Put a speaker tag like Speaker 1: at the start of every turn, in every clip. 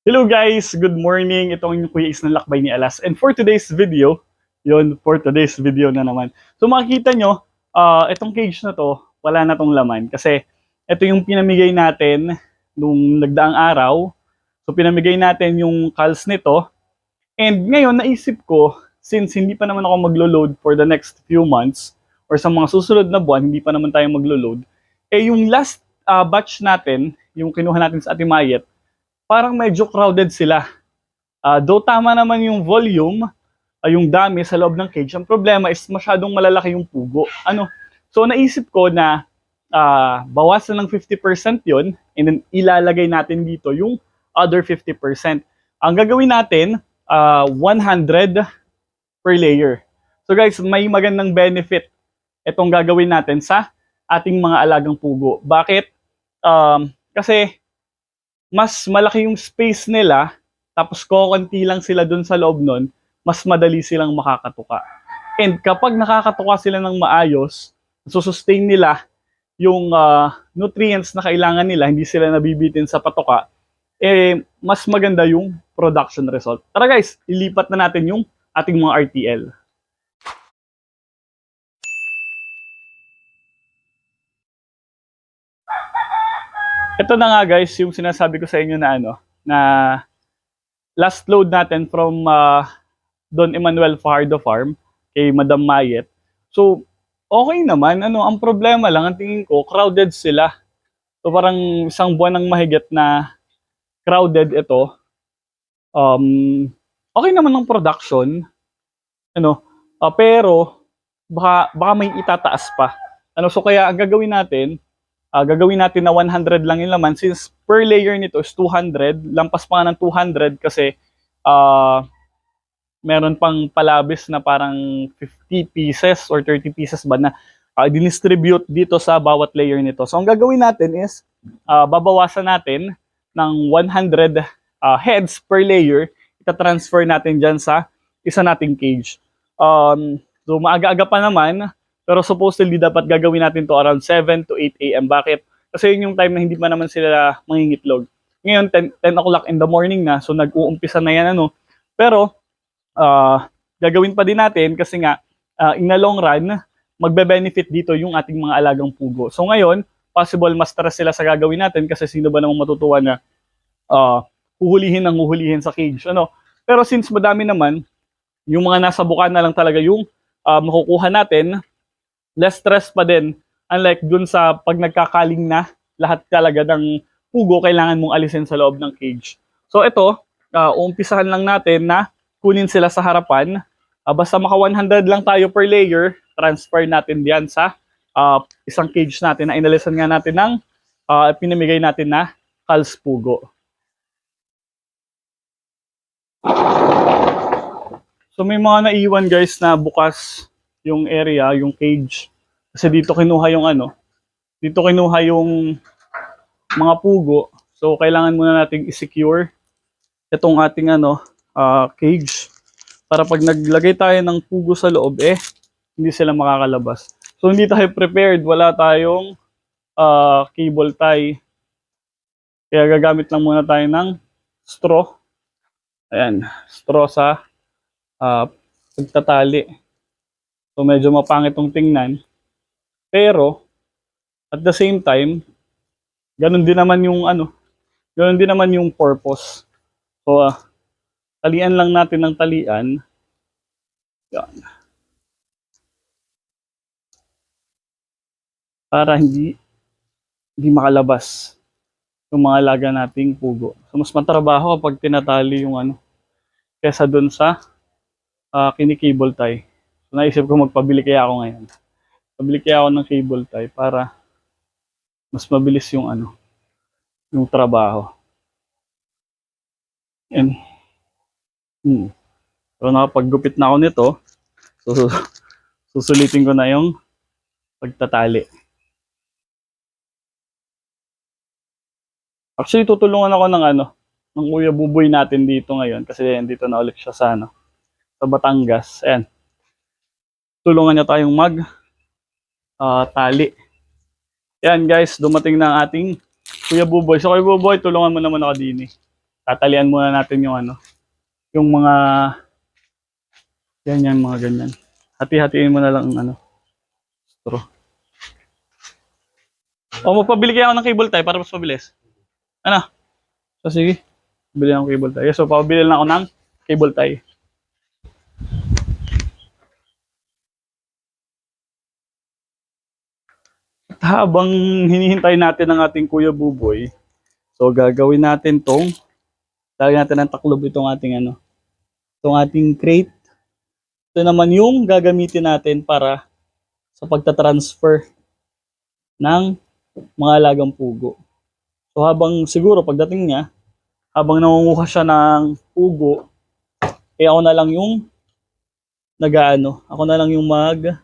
Speaker 1: Hello guys! Good morning! Ito ang Kuya Is ng Lakbay ni Alas. And for today's video, yun, for today's video na naman. So makikita nyo, ah, itong cage na to, wala na tong laman. Kasi ito yung pinamigay natin nung nagdaang araw. So pinamigay natin yung calls nito. And ngayon, naisip ko, since hindi pa naman ako maglo-load for the next few months, or sa mga susunod na buwan, hindi pa naman tayo maglo-load, eh yung last ah, batch natin, yung kinuha natin sa Atimayet, parang medyo crowded sila. Ah, though tama naman yung volume, ah, yung dami sa loob ng cage, ang problema is masyadong malalaki yung pugo. Ano? So naisip ko na ah, bawasan ng 50% yun, and then ilalagay natin dito yung other 50%. Ang gagawin natin, ah, 100 per layer. So guys, may magandang benefit itong gagawin natin sa ating mga alagang pugo. Bakit? Um, kasi mas malaki yung space nila, tapos kokonti lang sila dun sa loob nun, mas madali silang makakatuka. And kapag nakakatuka sila ng maayos, susustain nila yung ah, nutrients na kailangan nila, hindi sila nabibitin sa patuka, eh, mas maganda yung production result. Tara guys, ilipat na natin yung ating mga RTL. Ito na nga guys, yung sinasabi ko sa inyo na ano, na last load natin from uh, Don Emmanuel Fajardo Farm kay Madam Mayet. So, okay naman. Ano, ang problema lang, ang tingin ko, crowded sila. So, parang isang buwan ng mahigit na crowded ito. Um, okay naman ng production. Ano, ah, pero baka, baka may itataas pa. Ano, so kaya ang gagawin natin, Ah, gagawin natin na 100 lang yung laman. Since per layer nito is 200 lampas pa nga ng 200 kasi ah meron pang palabis na parang 50 pieces or 30 pieces ba na ah, dinistribute dito sa bawat layer nito. So ang gagawin natin is ah, babawasan natin ng 100 ah, heads per layer. Ita-transfer natin dyan sa isa nating cage. Um, so maaga-aga pa naman pero supposedly dapat gagawin natin to around 7 to 8 a.m. Bakit? Kasi yun yung time na hindi pa naman sila mangingitlog. Ngayon, 10, 10 o'clock in the morning na, so nag-uumpisa na yan ano. Pero, ah, gagawin pa din natin kasi nga, ah, in the long run, magbe-benefit dito yung ating mga alagang pugo. So ngayon, possible mas stress sila sa gagawin natin kasi sino ba namang matutuwa na ah, huhulihin ang huhulihin sa cage. Ano? Pero since madami naman, yung mga nasa buka na lang talaga yung ah, makukuha natin, less stress pa din. Unlike dun sa pag nagkakaling na, lahat talaga ng pugo kailangan mong alisin sa loob ng cage. So ito, uh, uumpisahan lang natin na kunin sila sa harapan. Ah, basta maka 100 lang tayo per layer, transfer natin diyan sa ah, isang cage natin na inalisan nga natin ng ah, pinamigay natin na Kals Pugo. So may mga naiwan guys na bukas yung area, yung cage. Kasi dito kinuha yung ano, dito kinuha yung mga pugo. So kailangan muna nating i-secure itong ating ano, ah, cage para pag naglagay tayo ng pugo sa loob eh hindi sila makakalabas. So hindi tayo prepared, wala tayong ah, cable tie. Kaya gagamit lang muna tayo ng straw. Ayan, straw sa ah, pagtatali. So medyo mapangit tong tingnan. Pero at the same time, ganun din naman yung ano, ganun din naman yung purpose. So ah, talian lang natin ng talian. Yan. Para hindi hindi makalabas yung mga alaga nating pugo. So mas matrabaho kapag tinatali yung ano kesa dun sa uh, kinikable tie. So, naisip ko magpabili kaya ako ngayon. Pabili kaya ako ng cable tie para mas mabilis yung ano, yung trabaho. And, hmm. So, nakapaggupit na ako nito. So, susulitin ko na yung pagtatali. Actually, tutulungan ako ng ano, ng Kuya Buboy natin dito ngayon kasi dito na ulit siya sa ano, sa Batangas. Ayan. Tulungan niya tayong mag ah, tali. Yan guys, dumating na ang ating Kuya Buboy. So Kuya Buboy, tulungan mo naman ako din eh. tatalian muna natin yung ano, yung mga yan yan mga ganyan. Hati-hatiin mo na lang ang ano. Straw. O magpabili kaya ako ng cable tie para mas mabilis. Ano? So sige. Bili ng cable tie. So pabili na ako ng cable tie. At habang hinihintay natin ang ating Kuya Buboy, so gagawin natin tong lagyan natin ng taklob itong ating ano, itong ating crate. Ito naman yung gagamitin natin para sa pagta-transfer ng mga alagang pugo. So habang siguro pagdating niya, habang nangunguha siya ng pugo, eh ako na lang yung nagaano, ako na lang yung mag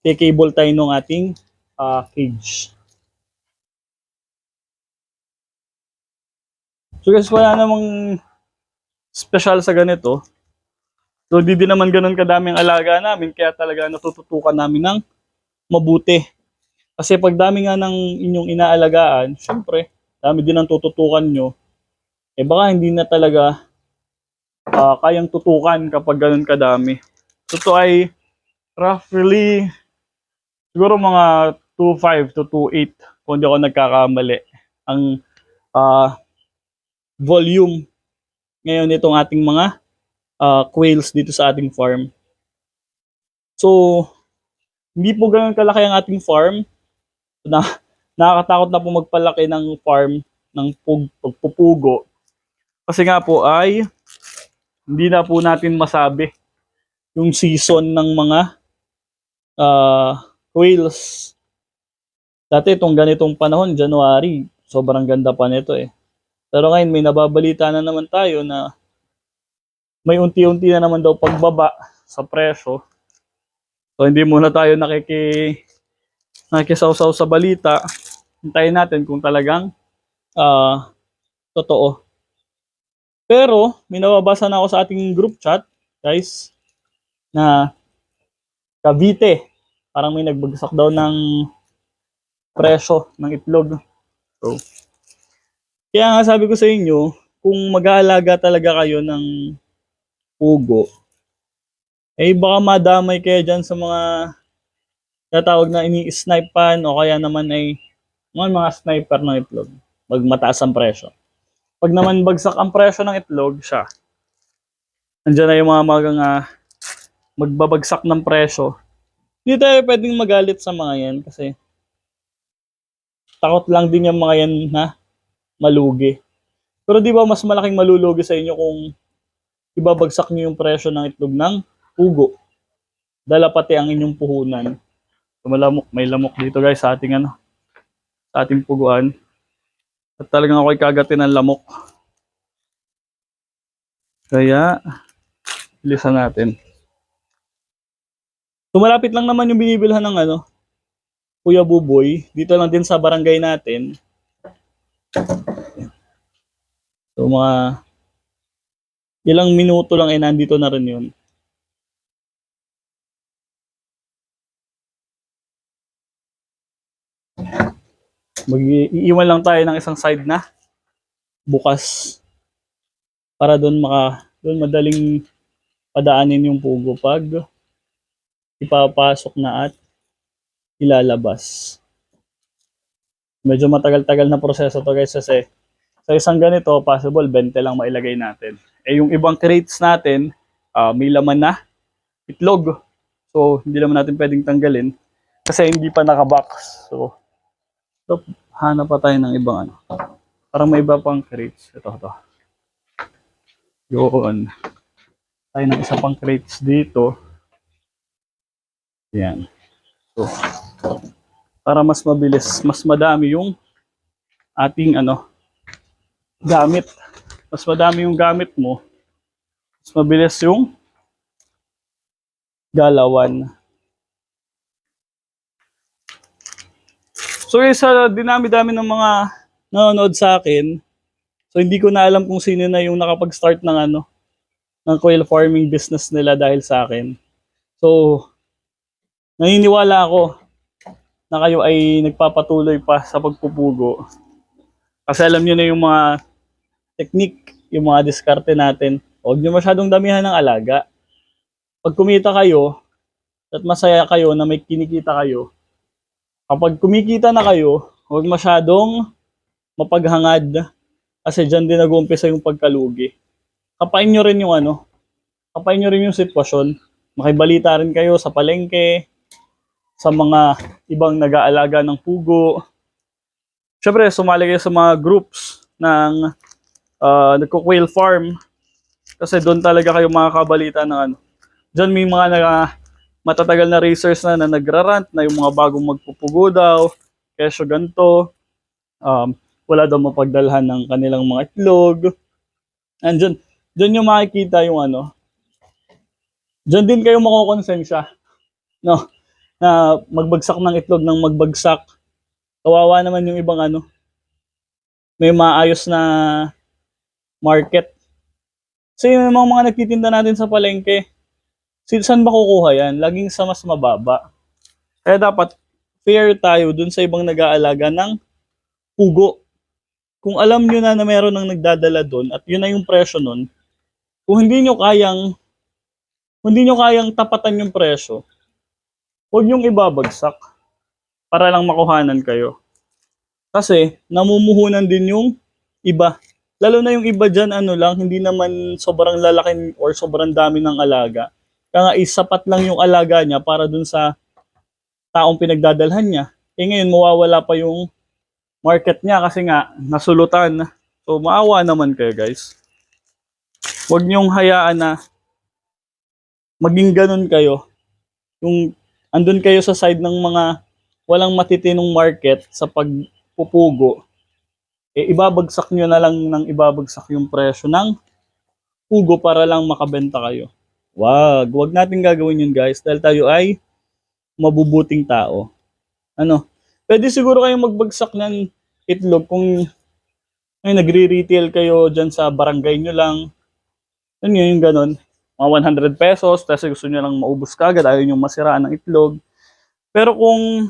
Speaker 1: cable tie ng ating cage. So guys, wala namang special sa ganito. So di din naman ganun kadaming alaga namin, kaya talaga natututukan namin ng mabuti. Kasi pag dami nga ng inyong inaalagaan, syempre, dami din ang tututukan nyo, eh baka hindi na talaga ah, kayang tutukan kapag ganun kadami. So ito ay roughly siguro mga 2.5 to 2.8 kung di ako nagkakamali ang ah, volume ngayon nitong ating mga ah, quails dito sa ating farm. So, hindi po ganun kalaki ang ating farm. Na, nakakatakot na po magpalaki ng farm ng pug, pagpupugo. Kasi nga po ay hindi na po natin masabi yung season ng mga ah, quails. Dati itong ganitong panahon, January, sobrang ganda pa nito eh. Pero ngayon may nababalita na naman tayo na may unti-unti na naman daw pagbaba sa presyo. So hindi muna tayo nakiki nakikisaw-saw sa balita. Hintayin natin kung talagang ah totoo. Pero may nababasa na ako sa ating group chat, guys, na Cavite, parang may nagbagsak daw ng presyo ng itlog. So, kaya nga sabi ko sa inyo, kung mag-aalaga talaga kayo ng pugo, eh baka madamay kayo dyan sa mga tatawag na ini-snipe pan o kaya naman ay mga, mga sniper ng itlog. Magmataas ang presyo. Pag naman bagsak ang presyo ng itlog, siya. Nandiyan na yung mga mga nga magbabagsak ng presyo. Hindi tayo pwedeng magalit sa mga yan kasi takot lang din yung mga yan na malugi. Pero di ba mas malaking malulugi sa inyo kung ibabagsak niyo yung presyo ng itlog ng pugo. Dala pati ang inyong puhunan. Malamok, may lamok dito guys sa ating ano, sa ating puguan. At talagang ako'y kagatin ng lamok. Kaya, bilisan natin. So, malapit lang naman yung binibilhan ng ano, Kuya Buboy. Dito lang din sa barangay natin. So, mga ilang minuto lang ay nandito na rin yun. Mag-iiwan lang tayo ng isang side na bukas para doon maka doon madaling padaanin yung pugo pag ipapasok na at ilalabas. Medyo matagal-tagal na proseso to guys kasi sa isang ganito possible 20 lang mailagay natin. Eh yung ibang crates natin ah, may laman na itlog. So hindi naman natin pwedeng tanggalin kasi hindi pa nakabox. So, so hanap pa tayo ng ibang ano. Parang may iba pang crates. Ito, ito. Yun. Tayo ng isa pang crates dito. Yan. So, para mas mabilis, mas madami yung ating ano, gamit. Mas madami yung gamit mo, mas mabilis yung galawan. So, isa dinami-dami ng mga nanonood sa akin. So, hindi ko na alam kung sino na yung nakapag-start ng ano, ng quail farming business nila dahil sa akin. So, naniniwala ako na kayo ay nagpapatuloy pa sa pagpupugo. Kasi alam niyo na yung mga technique, yung mga diskarte natin. Huwag nyo masyadong damihan ng alaga. Pag kumita kayo, at masaya kayo na may kinikita kayo, kapag kumikita na kayo, huwag masyadong mapaghangad kasi dyan din nag-uumpisa yung pagkalugi. Kapain nyo rin yung ano, kapain nyo rin yung sitwasyon. Makibalita rin kayo sa palengke, sa mga ibang nag-aalaga ng pugo. Siyempre, sumali kayo sa mga groups ng uh, nagko-quail farm kasi doon talaga kayo makakabalita ng ano. Diyan may mga na, matatagal na racers na, na nagrarant na yung mga bagong magpupugo daw, kesyo ganito, um, wala daw mapagdalhan ng kanilang mga itlog. And dyan, dyan yung makikita yung ano, dyan din kayo makukonsensya. No? Na magbagsak ng itlog ng magbagsak. Kawawa naman yung ibang ano. May maayos na market. So yung mga, mga nagtitinda natin sa palengke, saan ba kukuha yan? Laging sa mas mababa. Kaya dapat fair tayo dun sa ibang nag-aalaga ng pugo. Kung alam nyo na na meron ng nagdadala doon at yun na yung presyo nun, kung hindi nyo kayang kung hindi nyo kayang tapatan yung presyo, huwag nyong ibabagsak para lang makuhanan kayo. Kasi namumuhunan din yung iba. Lalo na yung iba dyan, ano lang, hindi naman sobrang lalaki or sobrang dami ng alaga. Kaya nga, isapat lang yung alaga niya para dun sa taong pinagdadalhan niya. Eh ngayon, mawawala pa yung market niya kasi nga, nasulutan. So, maawa naman kayo guys. Huwag niyong hayaan na maging ganun kayo. Yung andun kayo sa side ng mga walang matitinong market sa pagpupugo, eh ibabagsak nyo na lang ng ibabagsak yung presyo ng pugo para lang makabenta kayo. Wag, wag natin gagawin yun guys dahil tayo ay mabubuting tao. Ano? Pwede siguro kayong magbagsak ng itlog kung ay nagre-retail kayo dyan sa barangay nyo lang. Yun yun, yung ganun. Mga 100 pesos, tapos gusto nyo lang maubos kagad, ayaw nyo masiraan ng itlog. Pero kung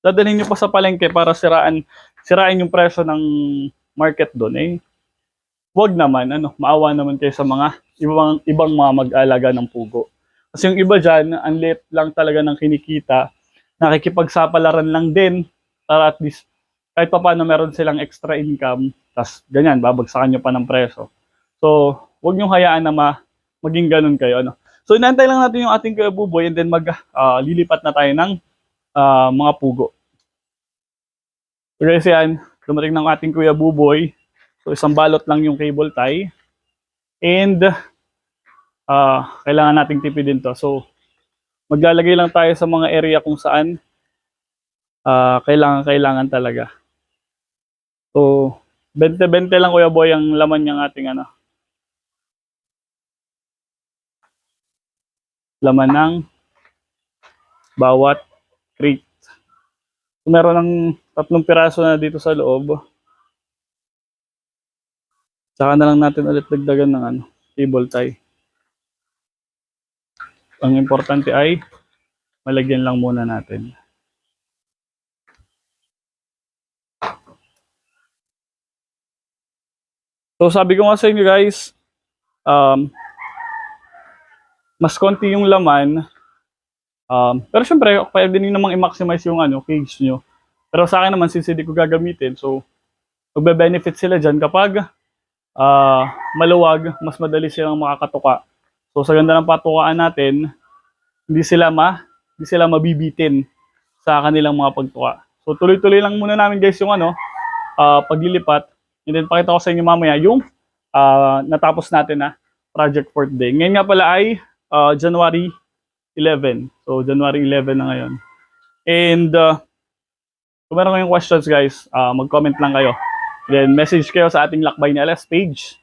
Speaker 1: dadalhin nyo pa sa palengke para siraan, sirain yung presyo ng market doon, eh, wag naman, ano, maawa naman kayo sa mga ibang, ibang mga mag-alaga ng pugo. Kasi yung iba dyan, ang liit lang talaga ng kinikita, nakikipagsapalaran lang din para at least kahit pa paano meron silang extra income, tas ganyan, babagsakan nyo pa ng preso. So, huwag nyo hayaan na ma, maging ganun kayo. Ano? So, inantay lang natin yung ating Buboy and then mag, ah, lilipat na tayo ng ah, mga pugo. Guys, yan, dumating ng ating Kuya Buboy. So, isang balot lang yung cable tie. And, ah, kailangan nating tipidin to. So, maglalagay lang tayo sa mga area kung saan ah, kailangan, kailangan talaga. So, 20-20 lang Kuya Boy ang laman ng ating ano. Laman ng bawat crate. So, meron ng tatlong piraso na dito sa loob. Saka na lang natin ulit dagdagan ng ano, cable tie. Ang importante ay malagyan lang muna natin. So sabi ko nga sa inyo guys, um, mas konti yung laman. Um, pero syempre, pwede din namang i-maximize yung ano, cage nyo. Pero sa akin naman, since hindi ko gagamitin, so magbe-benefit sila dyan kapag ah maluwag, mas madali silang makakatuka. So sa ganda ng patukaan natin, hindi sila ma, hindi sila mabibitin sa kanilang mga pagtuka. So tuloy-tuloy lang muna namin guys yung ano, ah paglilipat. And then pakita ko sa inyo mamaya yung ah, natapos natin na project for today. Ngayon nga pala ay ah, January 11. So January 11 na ngayon. And uh, kung meron kayong questions guys, ah, mag-comment lang kayo. Then message kayo sa ating Lakbay ni LS page.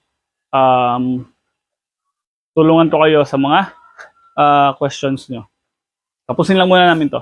Speaker 1: Um, tulungan ko kayo sa mga ah, questions nyo. Tapusin lang muna namin to.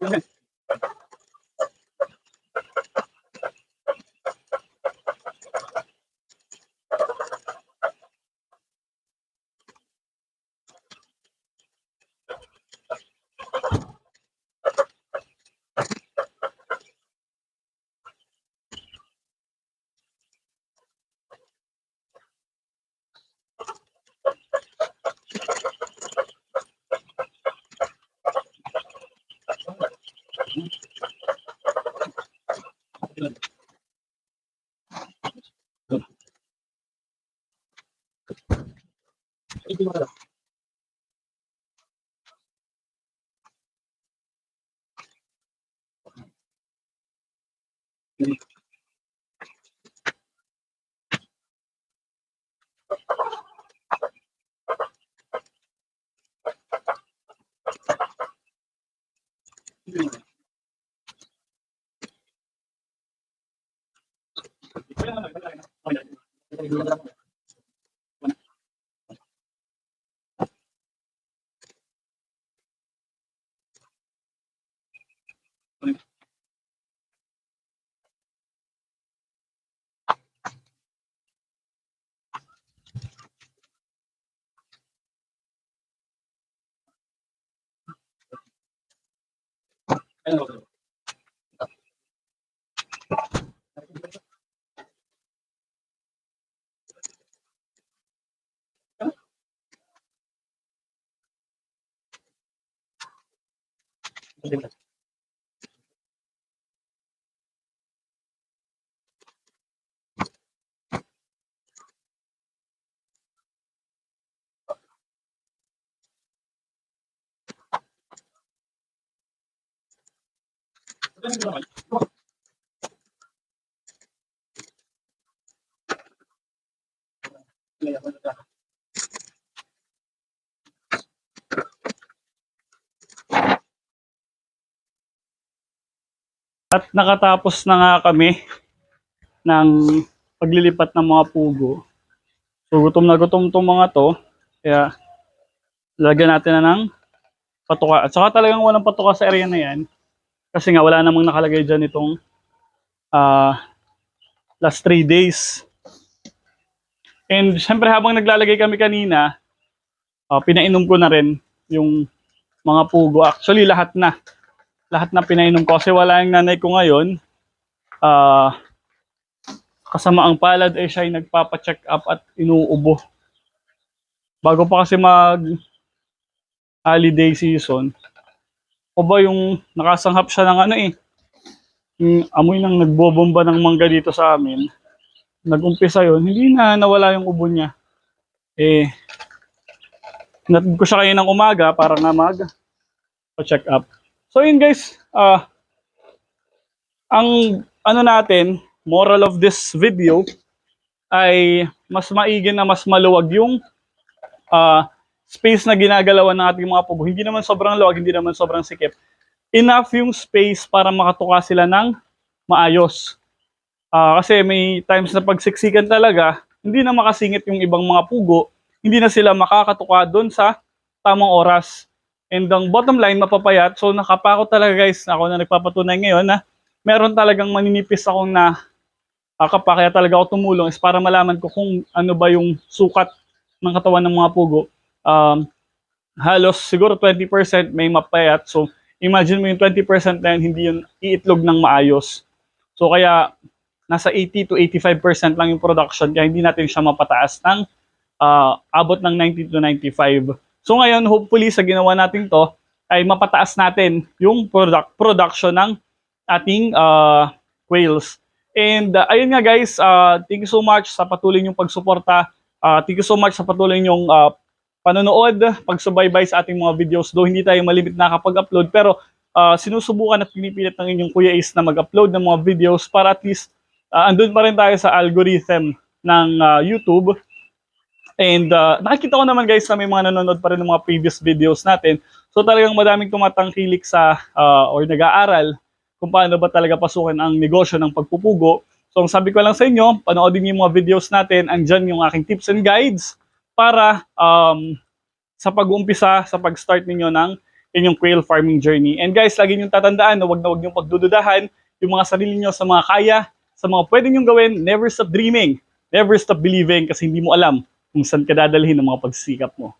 Speaker 1: Yeah. Thank you. Gracias. At nakatapos na nga kami ng paglilipat ng mga pugo. So gutom na gutom tong mga to. Kaya lagyan natin na ng patuka. At saka talagang walang patuka sa area na yan. Kasi nga wala namang nakalagay dyan itong ah, last 3 days. And syempre habang naglalagay kami kanina, ah, pinainom ko na rin yung mga pugo. Actually lahat na lahat na pinainom ko kasi wala yung nanay ko ngayon. Ah, kasama ang palad ay siya ay nagpapa-check up at inuubo. Bago pa kasi mag holiday season, o ba yung nakasanghap siya ng ano eh, yung amoy nang nagbobomba ng mangga dito sa amin. Nag-umpisa yun, hindi na nawala yung ubo niya. Eh, natid ko siya kayo ng umaga para nga mag check up. So yun guys, ah ang ano natin, moral of this video ay mas maigi na mas maluwag yung ah, space na ginagalawan ng ating mga pugo. Hindi naman sobrang luwag, hindi naman sobrang sikip. Enough yung space para makatuka sila ng maayos. Ah, kasi may times na pagsiksikan talaga, hindi na makasingit yung ibang mga pugo, hindi na sila makakatuka doon sa tamang oras. And ang bottom line, mapapayat. So nakapako talaga guys, ako na nagpapatunay ngayon na meron talagang maninipis akong na kakapa, kaya talaga ako tumulong is para malaman ko kung ano ba yung sukat ng katawan ng mga pugo. Um, halos siguro 20% may mapayat. So imagine mo yung 20% na yun, hindi yun iitlog ng maayos. So kaya nasa 80 to 85% lang yung production kaya hindi natin siya mapataas ng ah, abot ng 90 to 95. So ngayon, hopefully sa ginawa natin to, ay mapataas natin yung product production ng ating ah, quails. And ah, ayun nga guys, ah, thank you so much sa patuloy niyong pagsuporta. Ah, thank you so much sa patuloy niyong ah, panonood, pagsubaybay sa ating mga videos. Though hindi tayo malimit nakapag-upload, pero ah, sinusubukan at pinipilit ng inyong Kuya Ace na mag-upload ng mga videos para at least ah, andun pa rin tayo sa algorithm ng ah, YouTube. And uh, nakikita ko naman guys na may mga nanonood pa rin ng mga previous videos natin. So talagang madaming tumatangkilik sa uh, or nag-aaral kung paano ba talaga pasukin ang negosyo ng pagpupugo. So ang sabi ko lang sa inyo, panoodin niyo yung mga videos natin. Andyan yung aking tips and guides para um, sa pag-uumpisa, sa pag-start ninyo ng inyong quail farming journey. And guys, lagi niyong tatandaan na wag na wag niyong pagdududahan yung mga sarili niyo sa mga kaya, sa mga pwede niyong gawin. Never stop dreaming. Never stop believing kasi hindi mo alam kung saan ka dadalhin ng mga pagsisikap mo.